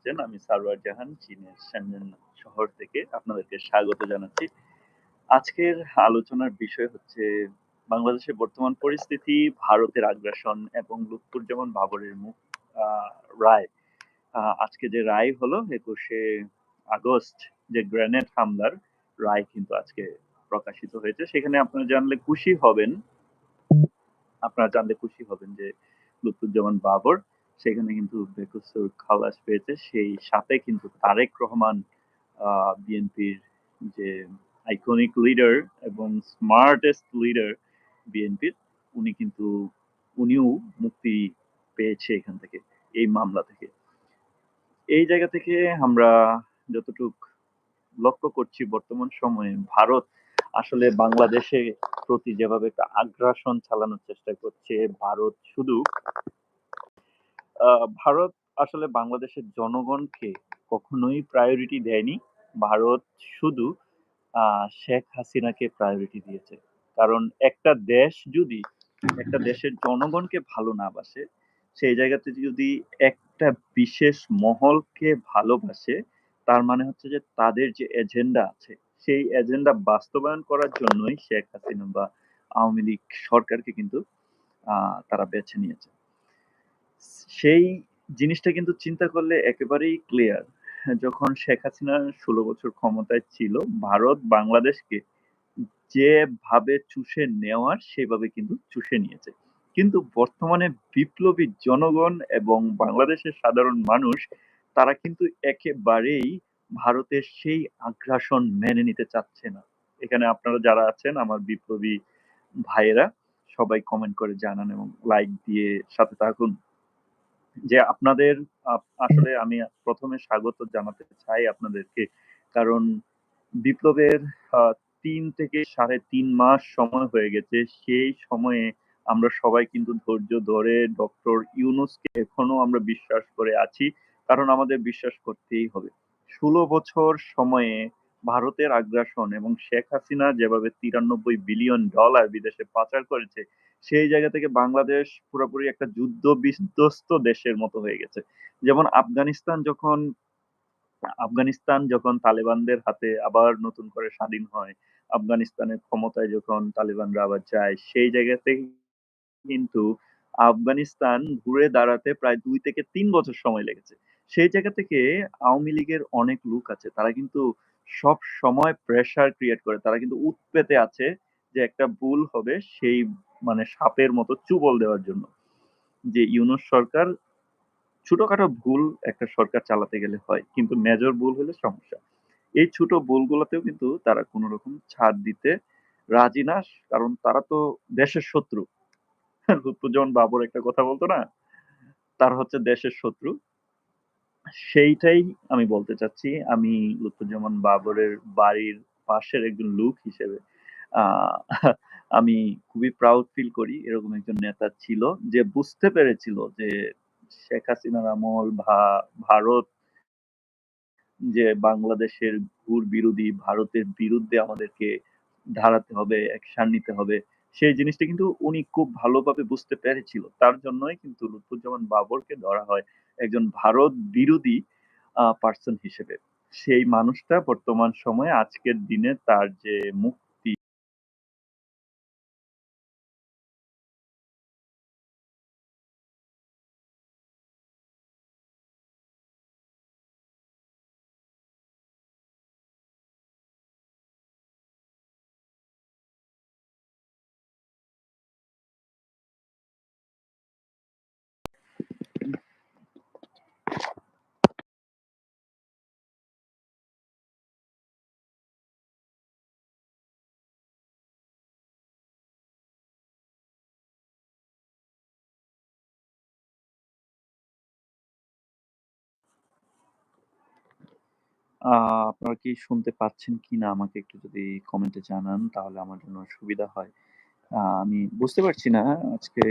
আছেন। আমি সারওয়ার জাহান চীনের শানজেন শহর থেকে আপনাদেরকে স্বাগত জানাচ্ছি। আজকের আলোচনার বিষয় হচ্ছে বাংলাদেশের বর্তমান পরিস্থিতি, ভারতের আগ্রাসন এবং লুৎফুজ্জামান বাবরের মুক আ রায়। আজকে যে রায় হলো ২১শে আগস্ট যে গ্রেনেড হামলার রায় কিন্তু আজকে প্রকাশিত হয়েছে। সেখানে আপনারা জানলে খুশি হবেন আপনারা জানলে খুশি হবেন যে লুৎফুজ্জামান বাবর সেখানে কিন্তু বেকসুর খালাস পেয়েছে। সেই সাথে কিন্তু তারেক রহমান বিএনপির যে আইকনিক লিডার এবং স্মার্টেস্ট লিডার বিএনপির উনি কিন্তু উনিও মুক্তি পেয়েছে এখান থেকে, এই মামলা থেকে। এই জায়গা থেকে আমরা যতটুক লক্ষ্য করছি বর্তমান সময়ে ভারত আসলে বাংলাদেশের প্রতি যেভাবে একটা আগ্রাসন চালানোর চেষ্টা করছে, ভারত শুধু ভারত আসলে বাংলাদেশের জনগণকে কখনোই প্রায়োরিটি দেয়নি। ভারত শুধু শেখ হাসিনাকে প্রায়োরিটি দিয়েছে। কারণ একটা দেশ যদি একটা দেশের জনগণকে ভালো না বাসে, সেই জায়গাতে যদি একটা বিশেষ মহলকে ভালোবাসে, তার মানে হচ্ছে যে তাদের যে এজেন্ডা আছে, সেই এজেন্ডা বাস্তবায়ন করার জন্যই শেখ হাসিনা বা আওয়ামী লীগ সরকারকে কিন্তু তারা বেছে নিয়েছে। সেই জিনিসটা কিন্তু চিন্তা করলে একেবারেই ক্লিয়ার। যখন শেখ হাসিনা ১৬ বছর ক্ষমতায় ছিল, ভারত বাংলাদেশকে যেভাবে চুষে নেওয়ার সেভাবে কিন্তু চুষে নিয়েছে। কিন্তু বর্তমানে বিপ্লবী জনগণ এবং বাংলাদেশের সাধারণ মানুষ তারা কিন্তু একেবারেই ভারতের সেই আগ্রাসন মেনে নিতে চাচ্ছে না। এখানে আপনারা যারা আছেন আমার বিপ্লবী ভাইয়েরা সবাই কমেন্ট করে জানান এবং লাইক দিয়ে সাথে থাকুন। যে আপনাদের আসলে আমি প্রথমে স্বাগত জানাতে চাই আপনাদেরকে। কারণ বিপ্লবের ৩ থেকে ৩.৫ মাস সময় হয়ে গেছে। সেই সময়ে আমরা সবাই কিন্তু ধৈর্য ধরে ডক্টর ইউনুসকে এখনও আমরা বিশ্বাস করে আছি। কারণ আমাদের বিশ্বাস করতেই হবে। ১৬ বছর সময়ে ভারতের আগ্রাসন এবং শেখ হাসিনা যেভাবে ৯৩ বিলিয়ন ডলার বিদেশে পাচার করেছে, সেই জায়গা থেকে বাংলাদেশ পুরোপুরি একটা যুদ্ধ বিধ্বস্ত দেশের মতো হয়ে গেছে। যেমন আফগানিস্তান যখন আফগানিস্তান যখন তালেবানদের হাতে আবার নতুন করে স্বাধীন হয়, আফগানিস্তানের ক্ষমতায় যখন তালেবানরা আবার যায়, সেই জায়গা থেকে কিন্তু আফগানিস্তান ঘুরে দাঁড়াতে প্রায় দুই থেকে তিন বছর সময় লেগেছে। সেই জায়গা থেকে আওয়ামী লীগের অনেক লোক আছে। তারা কিন্তু সবসময় প্রেশার ক্রিয়েট করে। তারা কিন্তু উৎপেতে আছে যে একটা ভুল হবে সেই মানে সাপের মতো চুবল দেওয়ার জন্য। যে ইউনুস সরকার ছোটখাটো ভুল একটা সরকার চালাতে গেলে হয়। কিন্তু মেজর ভুল হলে সমস্যা। এই ছোট ভুলগুলোতেও কিন্তু তারা কোন রকম ছাড় দিতে রাজি না। কারণ তারা তো দেশের শত্রু। লুৎফুজ্জামান বাবর একটা কথা বলতো না? তার হচ্ছে দেশের শত্রু। সেইটাই আমি বলতে চাচ্ছি। আমি লুৎফুজ্জামান বাবরের বাড়ির পাশের একজন লোক হিসেবে আমি খুবই প্রাউড ফিল করি। এরকম একজন নেতা ছিল যে বুঝতে পেরেছিল যে শেখ হাসিনার আমল ভারত যে বাংলাদেশের ঘুর বিরোধী, ভারতের বিরুদ্ধে আমাদেরকে দাঁড়াতে হবে, অ্যাকশন নিতে হবে। সেই জিনিসটা কিন্তু উনি খুব ভালোভাবে বুঝতে পেরেছিল। তার জন্যই কিন্তু লুৎফুজ্জামান বাবরকে ধরা হয় একজন ভারত বিরোধী পার্সন হিসেবে। সেই মানুষটা বর্তমান সময়ে আজকের দিনে তার যে মুক্তি আপনারা কি শুনতে পাচ্ছেন কিনা আমাকে একটু যদি কমেন্টে জানান, তাহলে আমার জন্য সুবিধা হয়। আমি বুঝতে পারছি না, আজকে